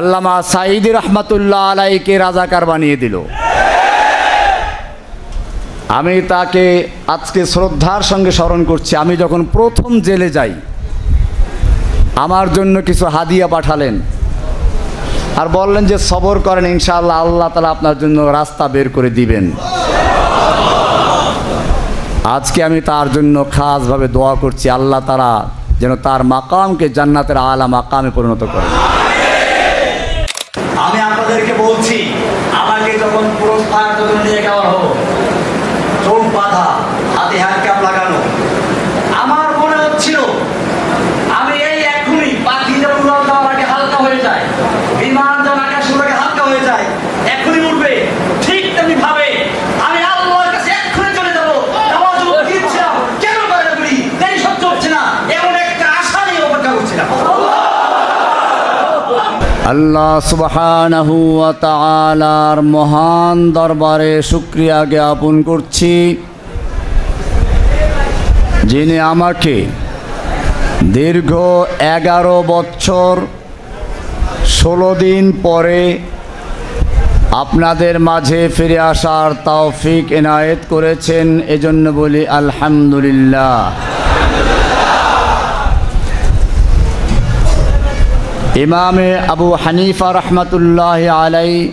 আল্লামা সাইদি রহমাতুল্লাহ আলাইকে রাজাকার বানিয়ে দিল। আমি তাকে আজকে শ্রদ্ধার সঙ্গে স্মরণ করছি। আমি যখন প্রথম জেলে যাই, আমার জন্য কিছু হাদিয়া পাঠালেন আর বললেন যে, সবর করেন, ইনশাআল্লাহ আল্লাহ তালা আপনার জন্য রাস্তা বের করে দিবেন। আজকে আমি তার জন্য খাসভাবে দোয়া করছি। আল্লাহ তারা যেন তার মাকামকে জান্নাতের আলা মাকামে পরিণত করে আল্লাহ সুবহানাহু ওয়া তাআলার মহান দরবারে শুক্রিয়া জ্ঞাপন করছি। যিনি আমাকে দীর্ঘ এগারো বছর ষোলো দিন পরে আপনাদের মাঝে ফিরে আসার তাওফিক এনায়েত করেছেন, এজন্য বলি আলহামদুলিল্লাহ। ইমামে আবু হানিফা রহমতুল্লাহ আলাই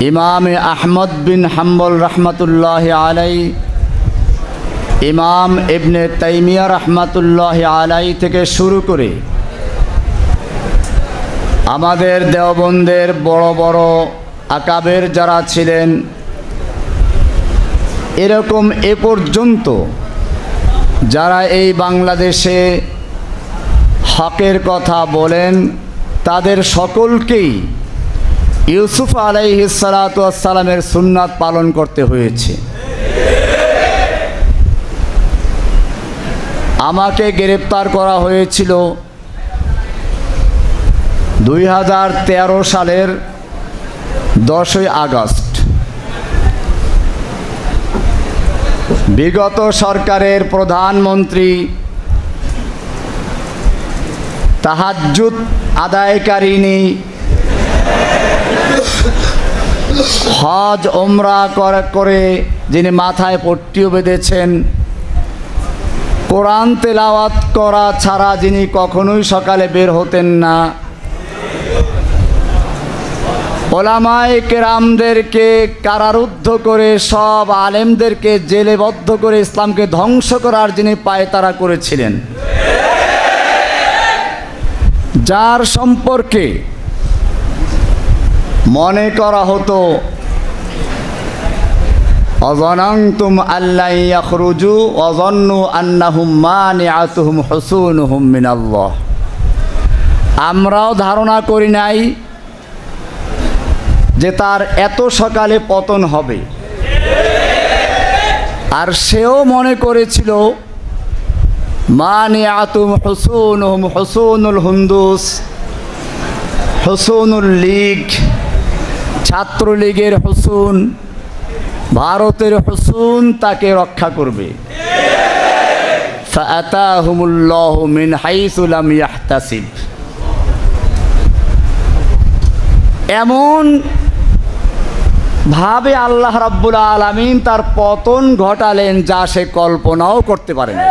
ইমামে আহমদ বিন হাম্বল রহমতুল্লাহ আলাই ইমাম ইবনে তাইমিয়া রহমতুল্লাহ আলাই থেকে শুরু করে আমাদের দেওবন্দের বড় বড় আকাবের যারা ছিলেন, এরকম এ পর্যন্ত যারা এই বাংলাদেশে হকের কথা বলেন তাদের সকলকেই ইউসুফ আলাইহিসালামের সুন্নাত পালন করতে হয়েছে। আমাকে গ্রেপ্তার করা হয়েছিল দুই হাজার তেরো সালের দশই আগস্ট। বিগত সরকারের প্রধানমন্ত্রী তাহাজ্জুদ আদায়কারিনী হজ ওমরা করে করে যিনি মাথায় পট্টিও বেঁধেছেন, কোরআন তেলাওয়াত করা ছাড়া যিনি কখনোই সকালে বের হতেন না। ওলামায় কেরামদেরকে কারারুদ্ধ করে, সব আলেমদেরকে জেলেবদ্ধ করে ইসলামকে ধ্বংস করার যিনি পায়তারা করেছিলেন। যার সম্পর্কে মনে করা হতো, অজনাংতুম আল্লাহ ইয়াখরুজু, অজন্নু আন্নাহুম মানিআতুহুম হুসুনুহুম মিনাল্লাহ। আমরাও ধারণা করি নাই যে তার এত সকালে পতন হবে। আর সেও মনে করেছিল মানিয়াতুম হুসুনুহুম হুসুনুল হুন্দুস হুসুনুল লীগ, ছাত্রলীগের হুসুন, ভারতের হুসুন তাকে রক্ষা করবে। ফাআতাহুমুল্লাহু মিন হাইসু লাম ইয়াহতাসিব। এমন ভাবে আল্লাহ রাব্বুল আলামিন তার পতন ঘটালেন যা সে কল্পনাও করতে পারেনি।